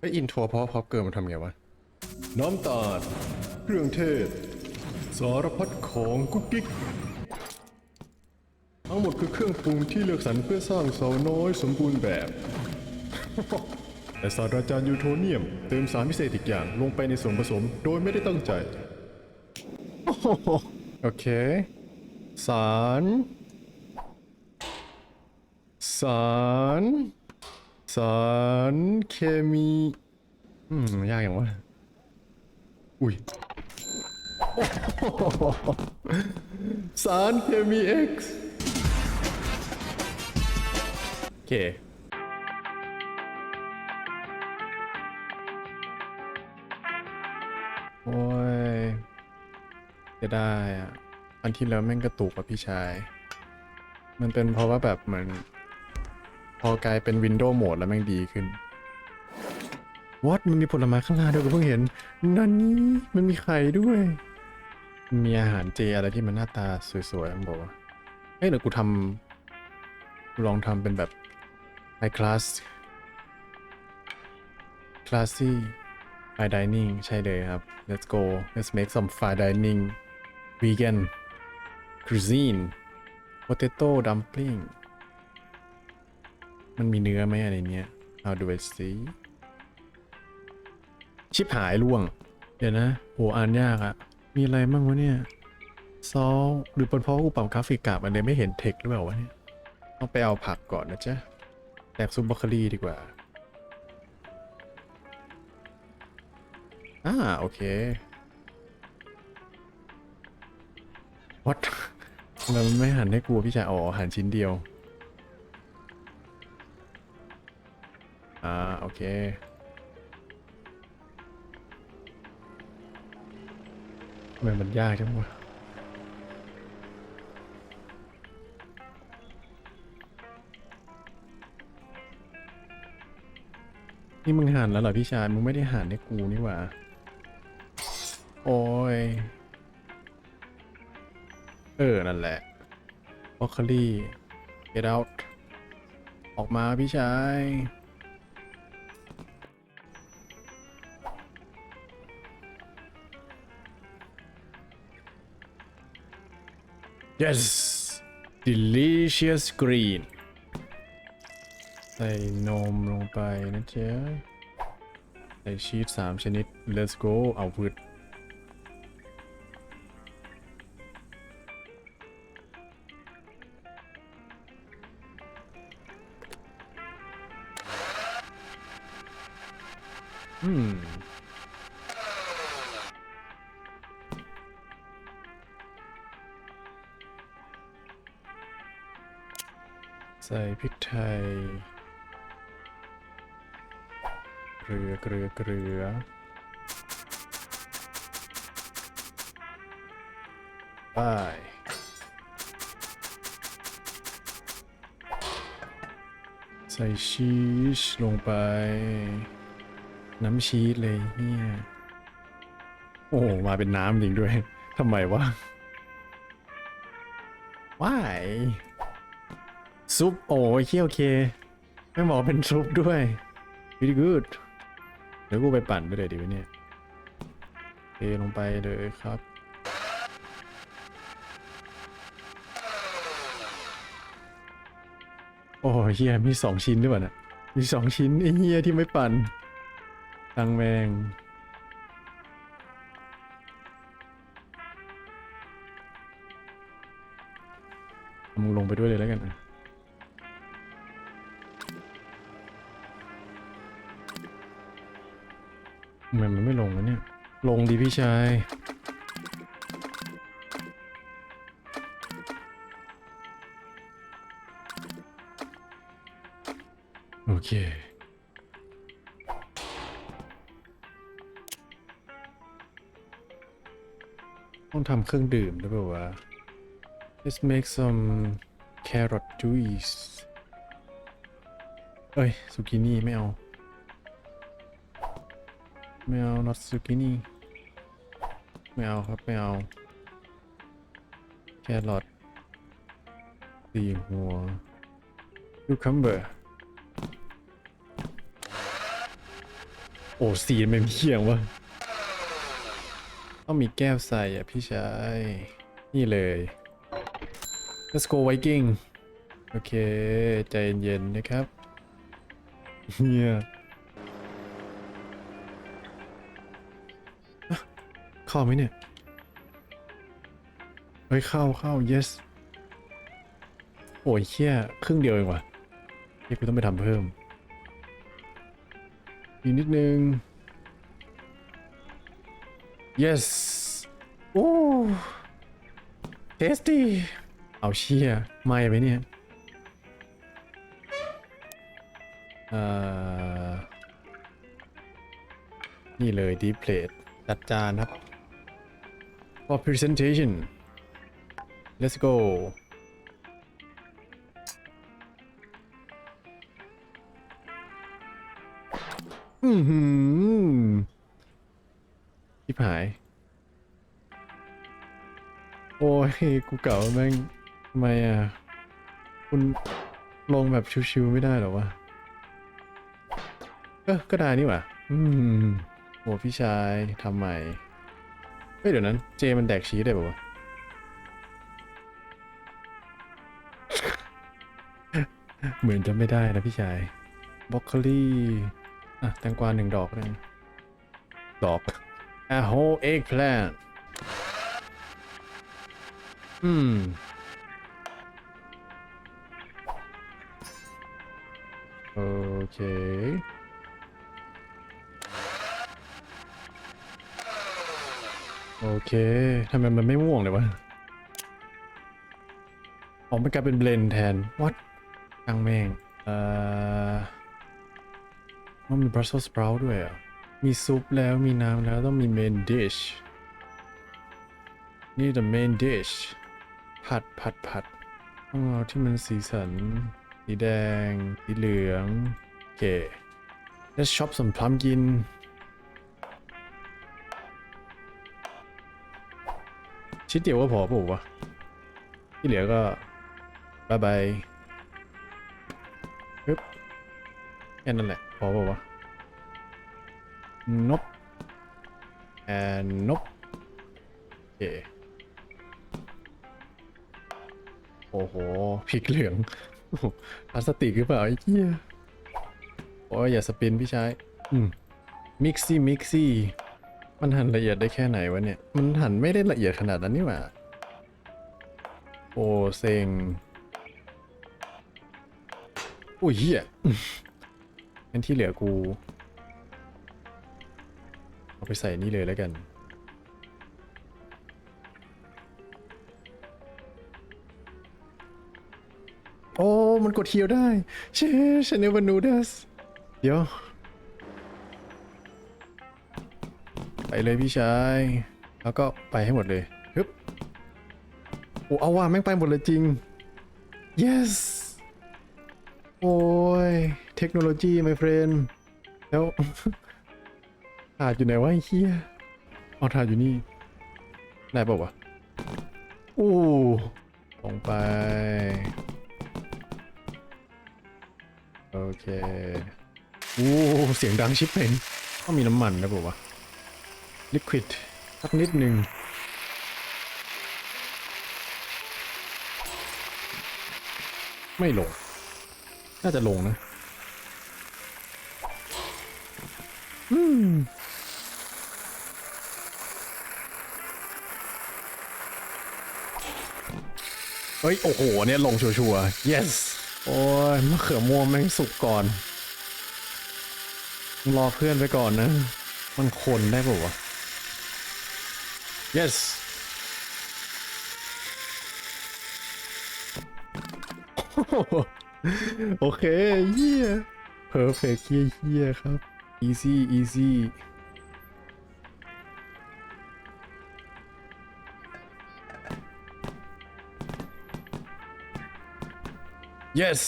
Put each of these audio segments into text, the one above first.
ไออินโทรเพราะพอเกิดมันทำไงวะ น้ำตาลเครื่องเทศ สารพัดของกุ๊กกิ๊กทั้งหมดคือเครื่องปรุงที่เลือกสรรเพื่อสร้างเสาน้อยสมบูรณ์แบบ แต่ศาสตราจารย์ยูโทเนียม เติมสารพิเศษอีกอย่างลงไปในส่วนผสมโดยไม่ได้ตั้งใจ โอเค สาร สาร สารเคมี อืมยากอย่างวะ อุ้ย สารเคมี X โอเคโอ้ยจะได้อะอันที่แล้วแม่งกระตุกอะพี่ชาย มันเป็นเพราะว่าแบบเหมือน พอกลายเป็นวินโดว์โหมดแล้วแม่งดีขึ้นว a t มันมีผลไม้ข้างล่างด้วยกูเพิ่งเห็น นั่นนี่มันมีไข่ด้วย มีอาหารเจอะไรที่มันหน้าตาสวยๆมั้งบอกว่าเฮ้ยเดี๋ยวกูทำกูลองทำเป็นแบบ high class classy fine dining ใช่เลยครับ let's go let's make some fine dining vegan cuisine potato dumpling มันมีเนื้อไหมอะไรเนี้ย how do I see ชิบหายล่วง เดี๋ยวนะโหอ่านยากอะมีอะไรมั่งวะเนี่ยซอลหรือเป็นเพราะกูปรับกราฟิกกราบมันเลยไม่เห็นเทคหรือเปล่าวะเนี่ยต้องไปเอาผักก่อนนะจ๊ะแตกซุปบรอกโคลีดีกว่าอ่าโอเค what ทำไมมันไม่หันให้กูพี่ชายอ๋อหันชิ้นเดียว อ่าโอเคทำไมมันยากจังวะนี่มึงหันแล้วเหรอพี่ชาย มึงไม่ได้หันให้กูนี่หว่า โอ้ย เออ นั่นแหละบอกคลี่ get out ออกมาพี่ชาย yes delicious green ใส่นมลงไปนะเจ๊ใส่ชีสสามชนิด let's go เอาพืชอืม ใส่พริกไทย เกลือ เกลือ เกลือ ไป ใส่ชีสลงไป น้ำชีสเลยเนี่ย โอ้มาเป็นน้ำจริงด้วย ทำไมวะ why ซุปโอ้ยเคี่ยวเคไม่บอกเป็นซุปด้วย very good เดี๋ยวกูไปปั่นไปเลยดีวะเนี่ยเทลงไปเลยครับโอ้ยเฮียมีสองชิ้นด้วยนะมีสองชิ้นไอ้เฮียที่ไม่ปั่นตังแมงมึงลงไปด้วยเลยแล้วกันนะ ทำไมมันไม่ลงวะเนี่ย ลงดีพี่ชาย โอเค ต้องทำเครื่องดื่มด้วยเปล่าวะ Let's make some carrot juice เอ้ยซูกินี่ไม่เอา ไม่เอา not ซูกินี่ ไม่เอาครับ ไม่เอา แครอทสี่หัว cucumber โอ้สีมันเขียงวะต้องมีแก้วใส่อะพี่ชาย นี่เลย let's go Viking โอเค ใจเย็นๆนะครับเฮียอ่ เข้าไหมเนี่ย เฮ้ย เข้าเข้า yes โอ้ยเชี่ยครึ่งเดียวเองว่ะเฮ้ยกูต้องไปทำเพิ่ม อีกนิดนึง yes โอ้ tasty เอาเชี่ยไม่ไปเนี่ยเอ่อนี่เลย deep plate จัดจานครับ for presentation let's go อือหือชิบหาย โอ้ย กูเก่าแม่งทำไมอะ คุณลงแบบชิวๆไม่ได้หรอวะเออก็ได้นี่หว่า อืมโอ้พี่ชายทำใหม่ ฮ้ยเดี๋ยวนั้นเจมันแดกชีสได้ป่าวะเหมือนจะไม่ได้นะพี่ชายบรอกโคลี่อะแตงกวาหนึ่งดอกเลยดอก a whole eggplant อืมโอเค โอเคทำไมมันไม่ม่วงเลยวะออมันกลายเป็นเบลนแทน what ช่างแมงเอ่อมันมี Brussels sprout ด้วยอะมีซุปแล้วมีน้ำแล้วต้องมี main dish นี่ the main dish ผัดผัดผัดต้องเอาที่มันสีสัน สีแดง สีเหลืองโอเค let's chop some pumpkin ชิ้นเดียวก็พอป่ววะที่เหลือก็บายบายปึ๊บแค่นั้นแหละ พอป่าววะนบ and นบโอเคโอ้โหพริกเหลืองพลาสติกหรือเปล่าไอ้เหี้ยโอ้ยอย่าสปินพี่ชายอืมมิกซี่มิกซี่ มันหันละเอียดได้แค่ไหนวะเนี่ย มันหันไม่ได้ละเอียดขนาดนั้นนี่หว่า โอ้เซ็งโอ้ยเหี้ยงั้นที่เหลือกู เอาไปใส่นี่เลยแล้วกัน โอ้ มันกดเฮียวได้เชฉันเนวันนูดัสเดี๋ยว เลยพี่ชาย แล้วก็ไปให้หมดเลยฮึบโอ้เอาว่าแม่งไปหมดเลยจริง yes โอ้ย เทคโนโลยี my friend แล้วถาดอยู่ไหนวะไอ้เฮียเอาถาดอยู่นี่ได้ป่าวะอู้ลงไป โอเคโอ้เสียงดังชิบเป็นต้องมีน้ำมันนะป่าวะ ลิควิดสักนิดหนึ่งไม่ลง น่าจะลงนะ อืม เฮ้ย โอ้โห เนี่ยลงชัวร์ๆ yes โอ้ยมะเขือม่วงแม่งสุกก่อน รอเพื่อนไปก่อนนะ มันคนได้ป่าวะ yes โอเคเยี่ย perfect เยี่ยเยี่ยครับ easy easy yes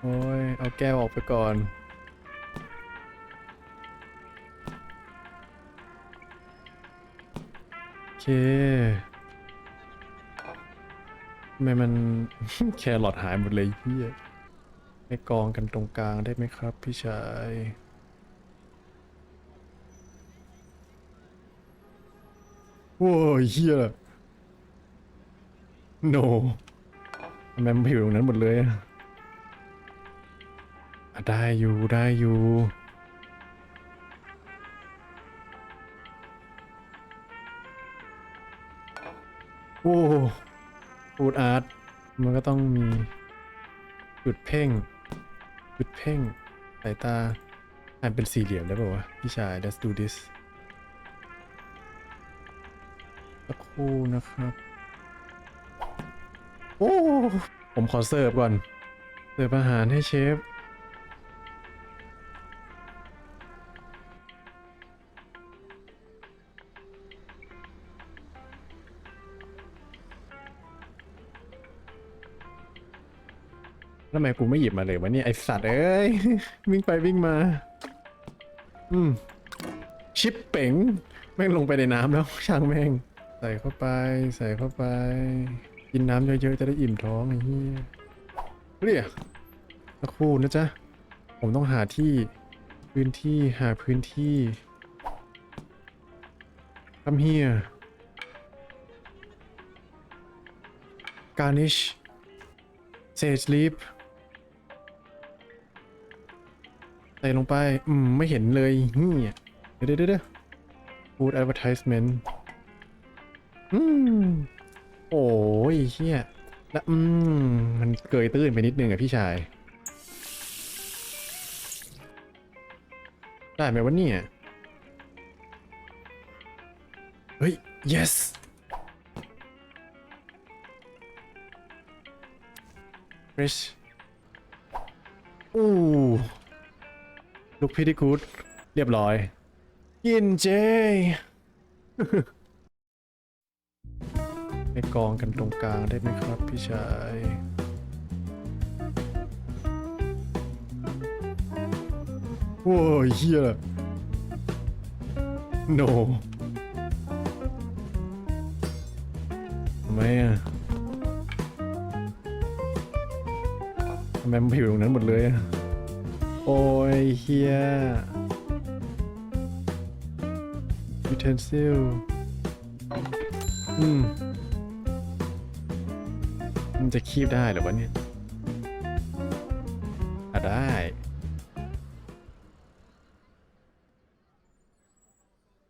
โอ้ย เอาแก้วออกไปก่อน เคทำไมมัน แครอทหายหมดเลยเพี่ไม่กองกันตรงกลางได้ไหมครับ พี่ชายโว้ยเฮียโนทำไมมันผิวตรงนั้นหมดเลยอะได้อยู่ได้อยู่ โอ้ฟูดอาร์ตมันก็ต้องมีจุดเพ่ง จุดเพ่งสายตาอ่านเป็นสี่เหลี่ยมได้ป่าวะพี่ชาย let's do this สักครู่นะครับ โอ้ ผมขอเสิร์ฟก่อน เสิร์ฟอาหารให้เชฟ ทำไมกูไม่หยิบมาเลยวะเนี่ยไอสัตว์เอ้ย วิ่งไปวิ่งมา อืม ชิปเป๋ง แม่งลงไปในน้ำแล้ว ช่างแม่ง ใส่เข้าไป ใส่เข้าไป กินน้ำเยอะๆจะได้อิ่มท้องไอ้เหี้ยเรียกสักครู่นะจ๊ะ ผมต้องหาที่พื้นที่หาพื้นที่ทำเฮีย garnish sage leaf ใส่ลงไป อืม ไม่เห็นเลยเฮียเดี๋ยวเดี๋ยวเดี๋ยว food advertisement อืม โอ้ยเฮียแล้วอืม มันเกยตื้นไปนิดนึงอะพี่ชาย ได้ไหมวะเนี่ย เฮ้ย yes เ r รชอู้ ลูกพี่ที่กูดเรียบร้อย กินเจไปกองกันตรงกลางได้ไหมครับพี่ชายโอ้ยเฮีย no ทำไมอะทำไมมันไปอยู่ตรงนั้นหมดเลยอะ โอ้ยเฮีย utensil อืม มันจะคีบได้หรอวะเนี่ย